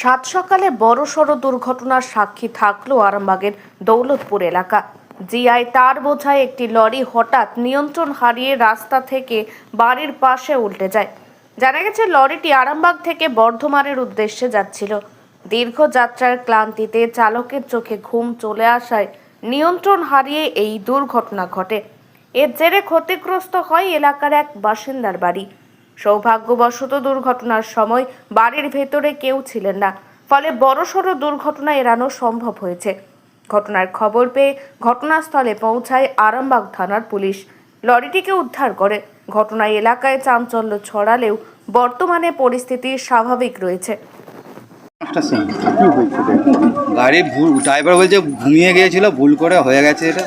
সাত সকালে বড়সড় দুর্ঘটনার সাক্ষী থাকল আরামবাগের দৌলতপুর এলাকা। জিআই তার বোঝায় একটি লরি হঠাৎ নিয়ন্ত্রণ হারিয়ে রাস্তা থেকে বাড়ির পাশে উল্টে যায়। জানা গেছে, লরিটি আরামবাগ থেকে বর্ধমানের উদ্দেশ্যে যাচ্ছিল। দীর্ঘ যাত্রার ক্লান্তিতে চালকের চোখে ঘুম চলে আসায় নিয়ন্ত্রণ হারিয়ে এই দুর্ঘটনা ঘটে। এর জেরে ক্ষতিগ্রস্ত হয় এলাকার এক বাসিন্দার বাড়ি। সৌভাগ্যবশত দুর্ঘটনার সময় বাড়ির ভেতরে কেউ ছিলেন না। ফলে বড়সড় দুর্ঘটনা এড়ানো সম্ভব হয়েছে। ঘটনার খবর পেয়ে ঘটনাস্থলে পৌঁছায় আরামবাগ থানার পুলিশ। লরিটিকে উদ্ধার করে। ঘটনায় এলাকায় চাঞ্চল্য ছড়ালেও বর্তমানে পরিস্থিতি স্বাভাবিক রয়েছে। গাড়ি ভুল ড্রাইভার বলছে ঘুমিয়ে গিয়েছিল ভুল করে হয়ে গেছে এটা।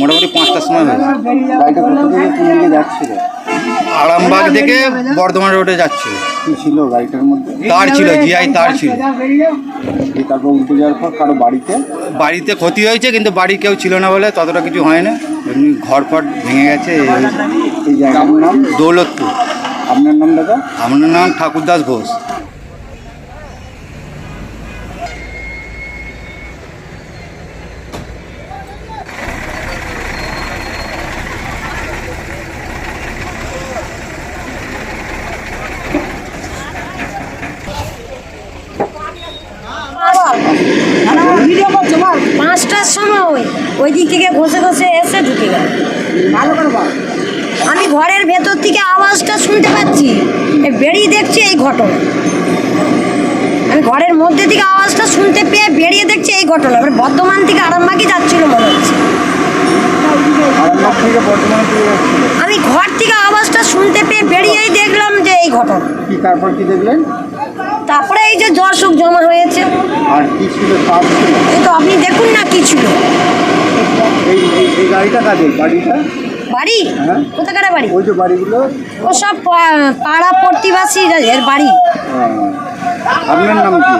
মোটামুটি পাঁচটার সময় হয়েছে। গাড়িটা কোথা থেকে যাচ্ছিল? আরামবাগ থেকে বর্ধমান রোডে যাচ্ছে। কি ছিল গাড়িটার মধ্যে? তার ছিল জিআই তার ছিল। দিয়ে তারপর উল্টে যাওয়ার পর কারও বাড়িতে? বাড়িতে ক্ষতি হয়েছে কিন্তু বাড়ি কেউ ছিল না বলে ততটা কিছু হয় না। এমনি ঘর ফট ভেঙে গেছে এই হয়েছে। এই জায়গাটার নাম? দৌলতপুর। আপনার নাম দাদা? আপনার নাম ঠাকুরদাস ঘোষ পাঁচটার সময় ওই দিক থেকে ঘষে ঘষে এসে ঢুকে গেল। ভালো করে বল। আমি ঘরের ভেতর থেকে আওয়াজটা শুনতে পাচ্ছি। বেরিয়ে দেখছি এই ঘটনা। আমি ঘরের মধ্যে থেকে আওয়াজটা শুনতে পেয়ে বেরিয়ে দেখছি এই ঘটনা। এবার বর্ধমান থেকে আরামবাগই যাচ্ছিল মনে হচ্ছে। আরামবাগ আমি ঘর থেকে আওয়াজটা শুনতে পেয়ে বেরিয়েই দেখলাম যে এই ঘটনা। কি তারপর কি দেখলেন? তারপরে এই যে দর্শক জমা হয়েছে। আর কি ছিল তো আপনি দেখুন না কি ছিল। এই এই- এই গাড়িটা কাদের? গাড়িটা বাড়ি? হ্যাঁ। কোথাকার বাড়ি? ওই যে বাড়িগুলো? ও সব পাড়া প্রতিবাসী এর বাড়ি। আপনার নাম কি?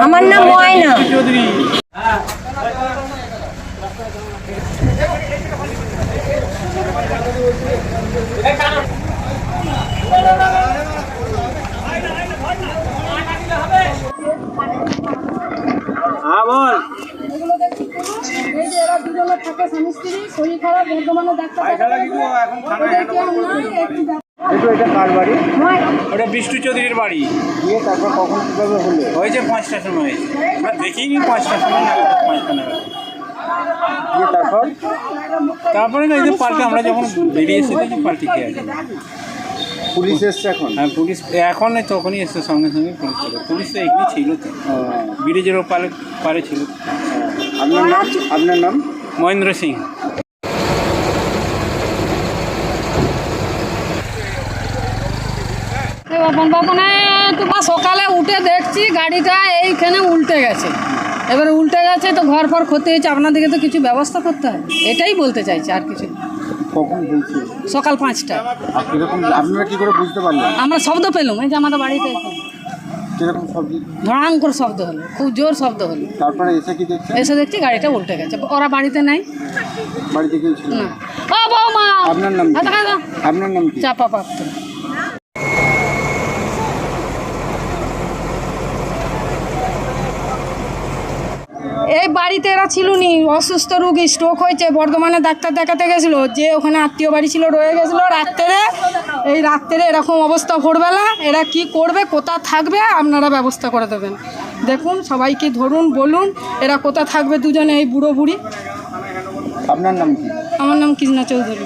আমার নাম ময়না। এই যে এরা দুজনে থাকে স্বামী স্ত্রী শরীর খারাপ বর্ধমানে ডাক্তার ওদেরকে আমরা একটু এটা কার বাড়ি? ওটা বিষ্ণু চৌধুরীর বাড়ি। দিয়ে তারপর কখন কীভাবে হলো? হয়েছে পাঁচটার সময়। আমরা দেখিনি পাঁচটার সময় না পাঁচটা নাগাদ দিয়ে তারপর? তারপরে না এই যে পাল্টে আমরা যখন বেরিয়ে এসে দেখি পাল্টে খেয়ে আছে পুলিশ এসছে এখন? হ্যাঁ পুলিশ এখন তখনই এসছে সঙ্গে সঙ্গে পুলিশ ছিল। পুলিশ তো এখানে ছিল তো। ব্রিজের পারে পারে ছিল। আপনার নাম? আপনার নাম? মহেন্দ্র সিং। বাপন বাপনে তোমার সকালে উঠে দেখছি গাড়িটা এইখানে উল্টে গেছে। এবার উল্টে গেছে তো ঘর ফর ক্ষতি হয়েছে আপনাদেরকে তো কিছু ব্যবস্থা করতে হবে। এটাই বলতে চাইছি আর কিছু না। কখন হয়েছে সকাল পাঁচটা। আর কীরকম আপনারা কি করে বুঝতে পারলেন? আমরা শব্দ পেলাম এই যে আমাদের বাড়িতে কীরকম শব্দ? ধড়াং করে শব্দ হলো খুব জোর শব্দ হলো। তারপরে এসে কি দেখছে? এসে দেখছি গাড়িটা উল্টে গেছে। ওরা বাড়িতে নাই। বাড়িতে কেউ ছিল না? ও বৌমা! আপনার নাম কি? হাত আপনার নাম চাপা পাত্র। বাড়িতে এরা ছিল নি অসুস্থ রুগী স্ট্রোক হয়েছে। বর্ধমানে ডাক্তার দেখাতে গেছিল যে ওখানে আত্মীয় বাড়ি ছিল রয়ে গেছিল। রাত্রে এই রাত্রে এরকম অবস্থা ভোরবেলা এরা কি করবে কোথা থাকবে আপনারা ব্যবস্থা করে দেবেন। দেখুন সবাইকে ধরুন বলুন এরা কোথা থাকবে দুজনে এই বুড়ো বুড়ি। আপনার নাম কি? আমার নাম কৃষ্ণা চৌধুরী।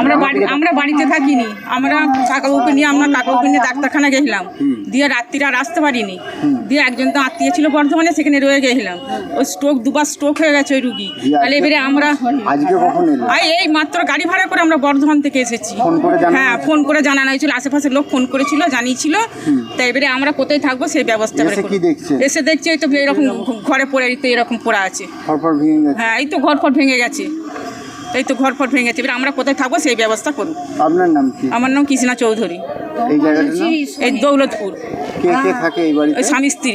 আমরা বাড়ি আমরা বাড়িতে থাকিনি। আমরা কাকাবুকে নিয়ে আমরা কাকাবুকে নিয়ে ডাক্তারখানা গেছিলাম। দিয়ে রাত্রিরে আর আসতে পারিনি। দিয়ে একজন তো আত্মীয় ছিল বর্ধমানে সেখানে রয়ে গেছিলাম। ওই স্ট্রোক দুবার স্ট্রোক হয়ে গেছে ওই রুগী। তাহলে এবারে আমরা এই মাত্র গাড়ি ভাড়া করে আমরা বর্ধমান থেকে এসেছি। হ্যাঁ ফোন করে জানানো হয়েছিল। আশেপাশের লোক ফোন করেছিল জানিয়েছিল। তাই এবারে আমরা কোথায় থাকব সেই ব্যবস্থা এসে দেখছি? এই তো এরকম ঘরে পড়ে এরকম পড়া আছে। হ্যাঁ এই তো ঘর ফর ভেঙে গেছে। এই তো ঘর ফর ভেঙে গেছে। এবার আমরা কোথায় থাকব সেই ব্যবস্থা করুন। আপনার নাম কি? আমার নাম কৃষ্ণা চৌধুরী। এই জায়গাটার নাম? এই দৌলতপুর। কে কে থাকে এই বাড়িতে? ওই স্বামী স্ত্রী।